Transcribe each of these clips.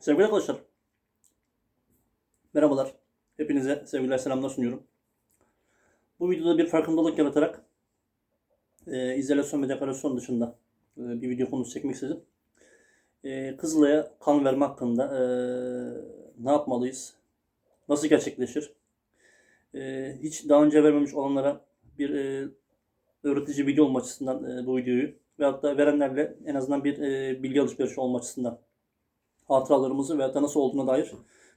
Sevgili arkadaşlar. Merhabalar. Hepinize sevgiler selamlar sunuyorum. Bu videoda bir farkındalık yaratarak e, izolasyon ve dekorasyon dışında e, bir video konusu çekmek istedim. E, Kızılay'a kan verme hakkında e, ne yapmalıyız? Nasıl gerçekleşir? E, hiç daha önce vermemiş olanlara bir e, öğretici video olma açısından e, bu videoyu ve hatta verenlerle en azından bir e, bilgi alışverişi olma açısından hatıralarımızı ve da nasıl olduğuna dair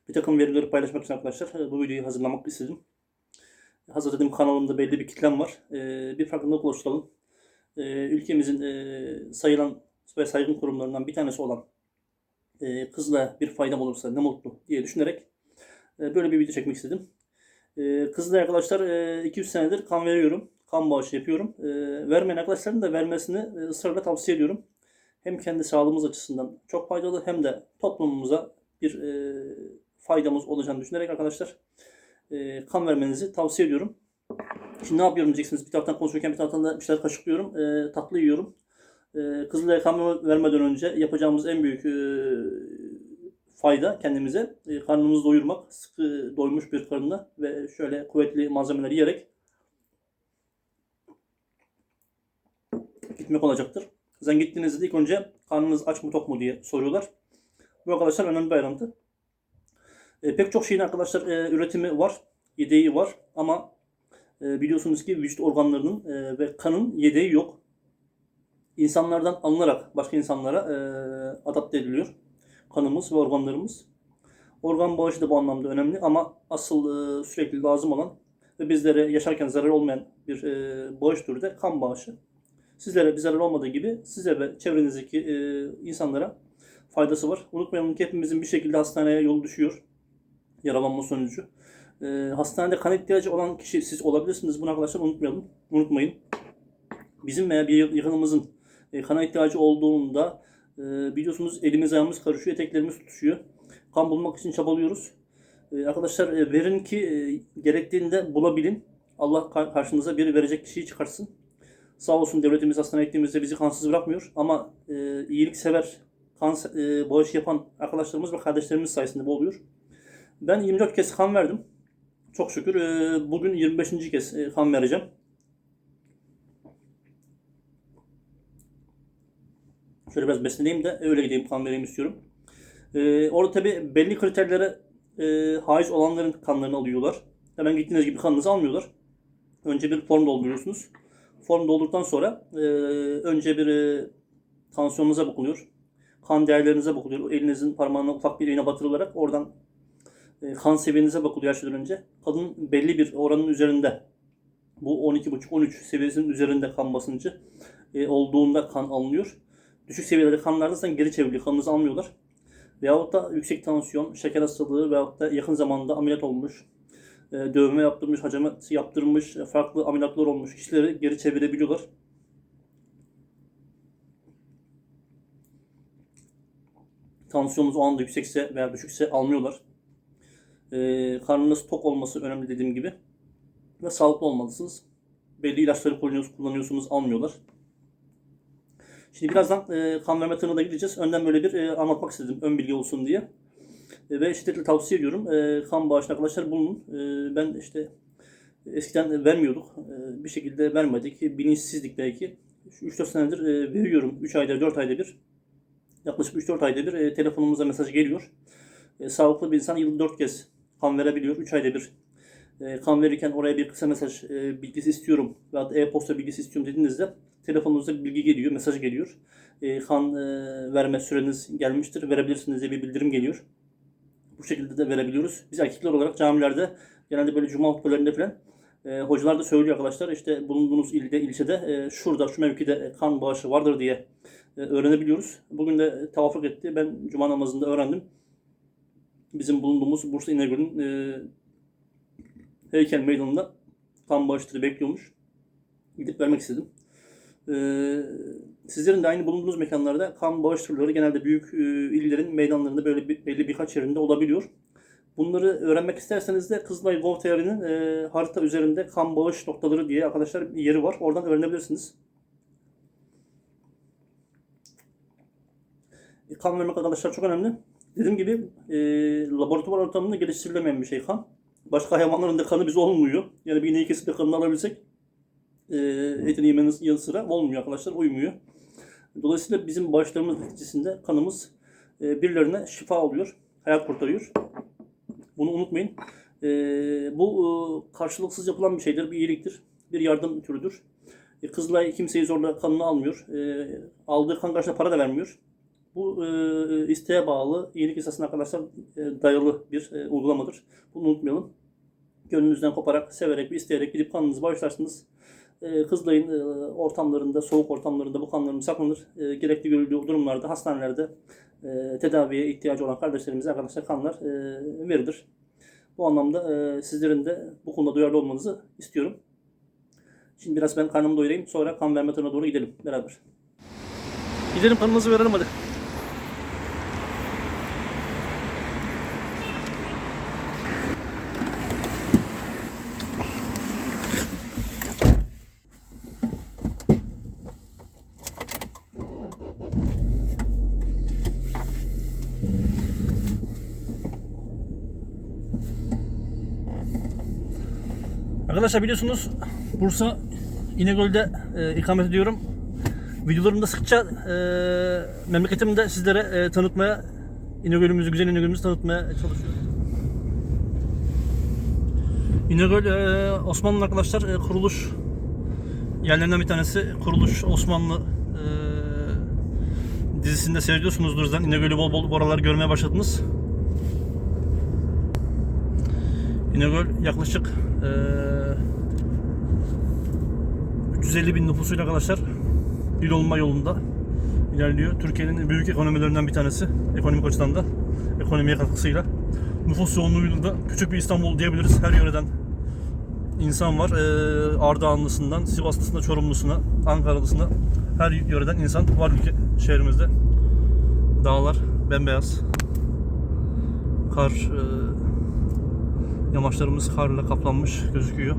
bir takım verileri paylaşmak için arkadaşlar e, bu videoyu hazırlamak istedim. Hazırladığım kanalımda belli bir kitlem var. E, Bir farkındalık oluşturalım. E, Ülkemizin e, sayılan ve saygın kurumlarından bir tanesi olan e, kızla bir faydam olursa ne mutlu diye düşünerek e, böyle bir video çekmek istedim. E, Kızla arkadaşlar e, 200 senedir kan veriyorum. Kan bağışı yapıyorum. E, Vermeyen arkadaşların da vermesini e, ısrarla tavsiye ediyorum hem kendi sağlığımız açısından çok faydalı hem de toplumumuza bir e, faydamız olacağını düşünerek arkadaşlar e, kan vermenizi tavsiye ediyorum. Şimdi ne yapıyorum diyeceksiniz. Bir taraftan konuşurken bir taraftan da bir şeyler kaşıklıyorum. E, tatlı yiyorum. E, Kızılay'a kan vermeden önce yapacağımız en büyük e, fayda kendimize e, karnımızı doyurmak. Sıkı doymuş bir karınla ve şöyle kuvvetli malzemeler yiyerek gitmek olacaktır. Zaten gittiğinizde ilk önce karnınız aç mı tok mu diye soruyorlar. Bu arkadaşlar önemli bir ayrıntı. E, pek çok şeyin arkadaşlar e, üretimi var, yedeği var ama e, biliyorsunuz ki vücut organlarının e, ve kanın yedeği yok. İnsanlardan alınarak başka insanlara e, adapte ediliyor kanımız ve organlarımız. Organ bağışı da bu anlamda önemli ama asıl e, sürekli lazım olan ve bizlere yaşarken zarar olmayan bir e, bağış türü de kan bağışı sizlere bir zarar olmadığı gibi size ve çevrenizdeki e, insanlara faydası var. Unutmayalım ki hepimizin bir şekilde hastaneye yolu düşüyor. Yaralanma sonucu. E, hastanede kan ihtiyacı olan kişi siz olabilirsiniz. Bunu arkadaşlar unutmayalım. Unutmayın. Bizim veya bir yakınımızın e, kana ihtiyacı olduğunda e, biliyorsunuz elimiz ayağımız karışıyor, eteklerimiz tutuşuyor. Kan bulmak için çabalıyoruz. E, arkadaşlar e, verin ki e, gerektiğinde bulabilin. Allah karşınıza biri verecek kişiyi çıkarsın. Sağ olsun devletimiz hastaneye gittiğimizde bizi kansız bırakmıyor. Ama e, iyiliksever, kan e, bağış yapan arkadaşlarımız ve kardeşlerimiz sayesinde bu oluyor. Ben 24 kez kan verdim. Çok şükür e, bugün 25. kez e, kan vereceğim. Şöyle biraz besleneyim de öyle gideyim kan vereyim istiyorum. E, orada tabi belli kriterlere e, haiz olanların kanlarını alıyorlar. Hemen gittiğiniz gibi kanınızı almıyorlar. Önce bir form dolduruyorsunuz. Form doldurduktan sonra e, önce bir e, tansiyonunuza bakılıyor. Kan değerlerinize bakılıyor. Elinizin parmağına ufak bir iğne batırılarak oradan e, kan seviyenize bakılıyor şeyden önce. Kadın belli bir oranın üzerinde bu 12,5-13 seviyesinin üzerinde kan basıncı e, olduğunda kan alınıyor. Düşük seviyelerde kanlarda zaten geri çevriliyor. Kanınızı almıyorlar. Veyahut da yüksek tansiyon, şeker hastalığı veyahut da yakın zamanda ameliyat olmuş, e, dövme yaptırmış, hacamat yaptırmış, e, farklı ameliyatlar olmuş kişileri geri çevirebiliyorlar. Tansiyonunuz o anda yüksekse veya düşükse almıyorlar. E, karnınız tok olması önemli dediğim gibi. Ve sağlıklı olmalısınız. Belli ilaçları kullanıyorsunuz, kullanıyorsunuz almıyorlar. Şimdi birazdan e, kan verme tırına da gideceğiz. Önden böyle bir e, anlatmak istedim ön bilgi olsun diye. E, ve şiddetle tavsiye ediyorum. E, kan bağışına arkadaşlar bulunun. E, ben işte eskiden vermiyorduk. E, bir şekilde vermedik. Bilinçsizlik belki. 3-4 senedir e, veriyorum. 3 ayda 4 ayda bir. Yaklaşık 3-4 ayda bir e, telefonumuza mesaj geliyor. E, sağlıklı bir insan yılda 4 kez kan verebiliyor. 3 ayda bir e, kan verirken oraya bir kısa mesaj e, bilgisi istiyorum veya e-posta bilgisi istiyorum dediğinizde telefonunuza bir bilgi geliyor, mesaj geliyor. E, kan e, verme süreniz gelmiştir, verebilirsiniz diye bir bildirim geliyor. Bu şekilde de verebiliyoruz. Biz erkekler olarak camilerde genelde böyle cuma hutbelerinde falan e, hocalar da söylüyor arkadaşlar işte bulunduğunuz ilde, ilçede e, şurada şu mevkide kan bağışı vardır diye e, öğrenebiliyoruz. Bugün de tavafuk etti. Ben cuma namazında öğrendim. Bizim bulunduğumuz Bursa İnegöl'ün e, heykel meydanında kan bağışları bekliyormuş. Gidip vermek istedim. Ee, sizlerin de aynı bulunduğunuz mekanlarda kan bağış turları genelde büyük e, illerin meydanlarında böyle bir, belli birkaç yerinde olabiliyor. Bunları öğrenmek isterseniz de Kızılay Gov.tr'nin e, harita üzerinde kan bağış noktaları diye arkadaşlar yeri var. Oradan öğrenebilirsiniz. E, kan vermek arkadaşlar çok önemli. Dediğim gibi e, laboratuvar ortamında geliştirilemeyen bir şey kan. Başka hayvanların da kanı biz olmuyor. Yani bir ineği kesip de kanını alabilsek e, etini yemenin yanı sıra olmuyor arkadaşlar, uymuyor. Dolayısıyla bizim bağışlarımız neticesinde kanımız e, birilerine şifa oluyor, hayat kurtarıyor. Bunu unutmayın. E, bu e, karşılıksız yapılan bir şeydir, bir iyiliktir, bir yardım türüdür. E, Kızılay kimseyi zorla kanını almıyor. E, aldığı kan karşılığında para da vermiyor. Bu e, isteğe bağlı, iyilik esasına arkadaşlar dayalı bir uygulamadır. Bunu unutmayalım. Gönlünüzden koparak, severek, ve isteyerek gidip kanınızı bağışlarsınız. E, Kızılay'ın e, ortamlarında, soğuk ortamlarında bu kanlarımız saklanır. E, gerekli görüldüğü durumlarda, hastanelerde e, tedaviye ihtiyacı olan kardeşlerimize arkadaşlar kanlar e, verilir. Bu anlamda e, sizlerin de bu konuda duyarlı olmanızı istiyorum. Şimdi biraz ben karnımı doyurayım. Sonra kan verme turuna doğru gidelim beraber. Gidelim kanımızı verelim hadi. Arkadaşlar biliyorsunuz Bursa İnegöl'de e, ikamet ediyorum. Videolarımda sıkça e, memleketimi sizlere e, tanıtmaya, İnegöl'ümüzü, güzel İnegöl'ümüzü tanıtmaya çalışıyorum. İnegöl e, Osmanlı arkadaşlar e, kuruluş yerlerinden bir tanesi. Kuruluş Osmanlı e, dizisinde seyrediyorsunuzdur zaten. İnegöl'ü bol bol bu aralar görmeye başladınız. İnegöl yaklaşık eee 350 bin nüfusuyla arkadaşlar il olma yolunda ilerliyor. Türkiye'nin büyük ekonomilerinden bir tanesi. Ekonomik açıdan da ekonomiye katkısıyla. Nüfus yoğunluğuyla küçük bir İstanbul diyebiliriz. Her yöreden insan var. Eee Ardahanlısından, Sivaslısına, Çorumlusuna, Ankaralısına her yöreden insan var ülke şehrimizde. Dağlar bembeyaz. Kar eee Yamaçlarımız karla kaplanmış gözüküyor.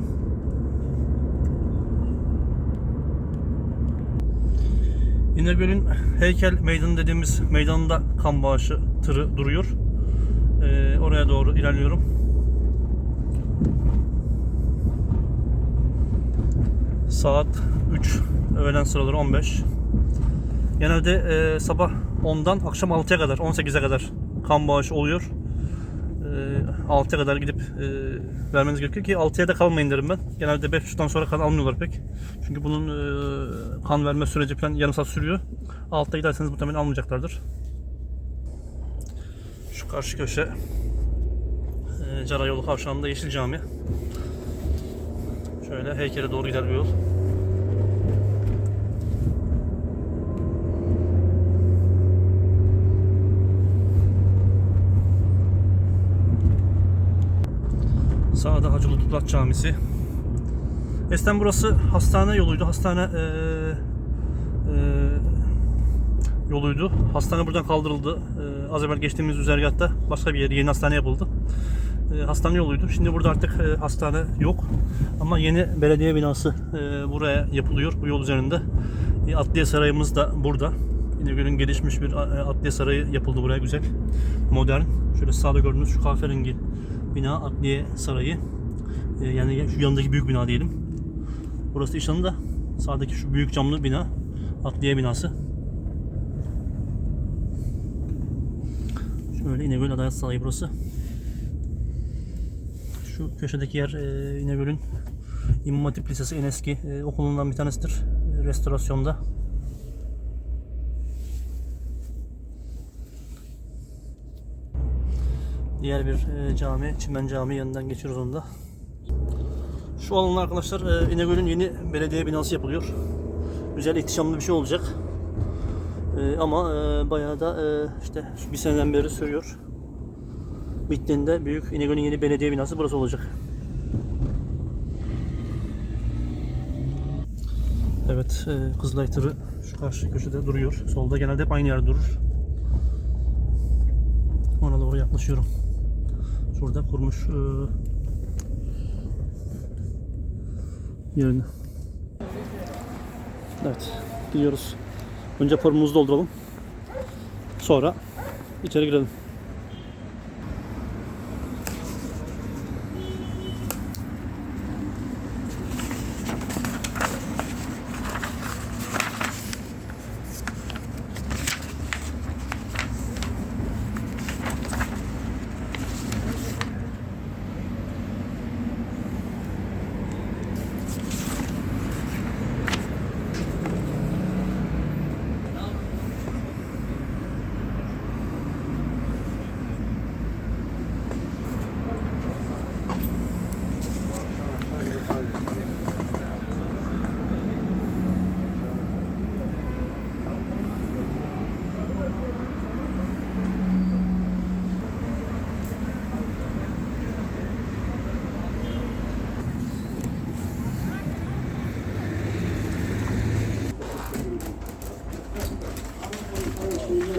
İnegöl'ün heykel meydanı dediğimiz meydanında kan bağışı tırı duruyor. Ee, oraya doğru ilerliyorum. Saat 3 öğlen sıraları 15. Genelde e, sabah 10'dan akşam 6'ya kadar 18'e kadar kan bağışı oluyor. 6'ya kadar gidip e, vermeniz gerekiyor ki 6'ya da kalmayın derim ben. Genelde 5.30'dan sonra kan almıyorlar pek. Çünkü bunun e, kan verme süreci falan yarım saat sürüyor. 6'da giderseniz muhtemelen almayacaklardır. Şu karşı köşe e, Cara yolu kavşağında Yeşil Cami. Şöyle heykele doğru gider bir yol. Sağda Hacı Lutfullah Camisi. Eskiden burası hastane yoluydu. Hastane e, e, yoluydu. Hastane buradan kaldırıldı. E, az evvel geçtiğimiz güzergahta başka bir yer yeni hastane yapıldı. E, hastane yoluydu. Şimdi burada artık e, hastane yok. Ama yeni belediye binası e, buraya yapılıyor bu yol üzerinde. E, Adliye Sarayımız da burada. İnegöl'ün gelişmiş bir e, adliye sarayı yapıldı buraya güzel. Modern. Şöyle sağda gördüğünüz şu kahverengi bina Adliye Sarayı. E, yani şu yanındaki büyük bina diyelim. Burası İşan'ın da sağdaki şu büyük camlı bina Adliye binası. Şöyle İnegöl Adalet Sarayı burası. Şu köşedeki yer e, İnegöl'ün İmam Hatip Lisesi en eski e, okulundan bir tanesidir. E, restorasyonda. Diğer bir e, cami, Çimen Camii yanından geçiyoruz onda. Şu alanlar arkadaşlar e, İnegöl'ün yeni belediye binası yapılıyor. Güzel ihtişamlı bir şey olacak. E, ama e, bayağı da işte bir seneden beri sürüyor. Bittiğinde büyük İnegöl'ün yeni belediye binası burası olacak. Evet, e, Kızılay tırı şu karşı köşede duruyor. Solda genelde hep aynı yerde durur. Ona doğru yaklaşıyorum. Şurada kurmuş e, yerini. Evet, gidiyoruz. Önce formumuzu dolduralım. Sonra içeri girelim.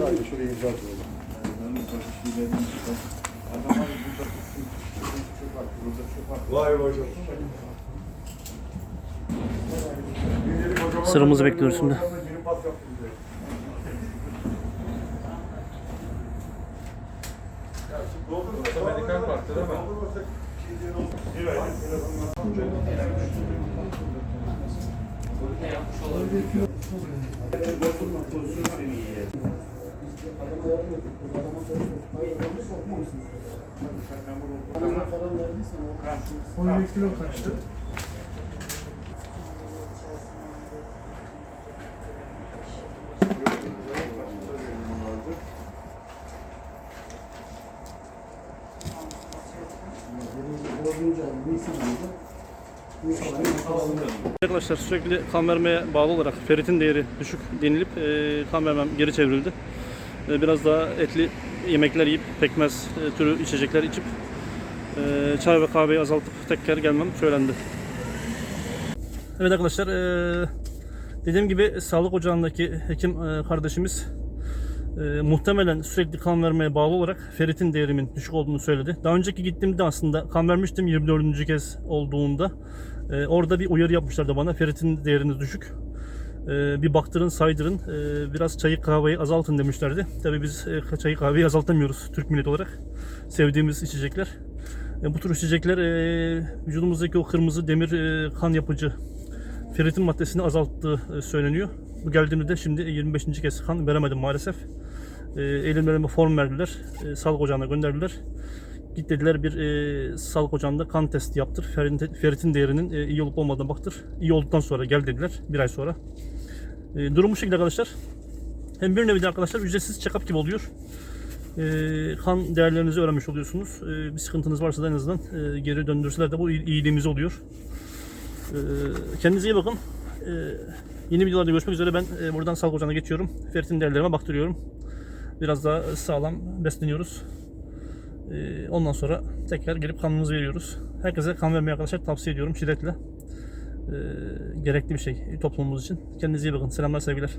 Şurayı şuraya imza koyalım. Sıramızı bekliyoruz şimdi. Doldurma, 17 kilo kaçtı. Arkadaşlar sürekli kamermaya bağlı olarak feritin değeri düşük denilip e, kamermem geri çevrildi. E, biraz daha etli yemekler yiyip pekmez e, türü içecekler içip e, çay ve kahveyi azaltıp tekrar gelmem söylendi. Evet arkadaşlar e, dediğim gibi sağlık ocağındaki hekim kardeşimiz muhtemelen sürekli kan vermeye bağlı olarak ferritin değerimin düşük olduğunu söyledi. Daha önceki gittiğimde aslında kan vermiştim 24. kez olduğunda. Orada bir uyarı yapmışlardı bana ferritin değeriniz düşük. E, bir baktırın saydırın e, biraz çayı kahveyi azaltın demişlerdi. Tabii biz e, çayı kahveyi azaltamıyoruz Türk milleti olarak. Sevdiğimiz içecekler. E, bu tür içecekler e, vücudumuzdaki o kırmızı demir kan yapıcı ferritin maddesini azalttığı söyleniyor. Bu geldiğimde de şimdi 25. kez kan veremedim maalesef. Elimlerime form verdiler. Sağlık ocağına gönderdiler. Git dediler bir e, sağlık ocağında kan testi yaptır. Ferritin, ferritin değerinin e, iyi olup olmadığına baktır. İyi olduktan sonra gel dediler. Bir ay sonra. E, durum bu şekilde arkadaşlar. Hem bir nevi de arkadaşlar ücretsiz check-up gibi oluyor. E, kan değerlerinizi öğrenmiş oluyorsunuz. E, bir sıkıntınız varsa da en azından e, geri döndürseler de bu iyi- iyiliğimiz oluyor. Ee, Kendinize iyi bakın. Ee, Yeni videolarda görüşmek üzere. Ben e, buradan sağlık ocağına geçiyorum. Ferritin değerlerime baktırıyorum. Biraz daha sağlam besleniyoruz. Ee, Ondan sonra tekrar gelip kanımızı veriyoruz. Herkese kan vermeyi arkadaşlar tavsiye ediyorum şiddetle. Ee, Gerekli bir şey toplumumuz için. Kendinize iyi bakın. Selamlar sevgiler.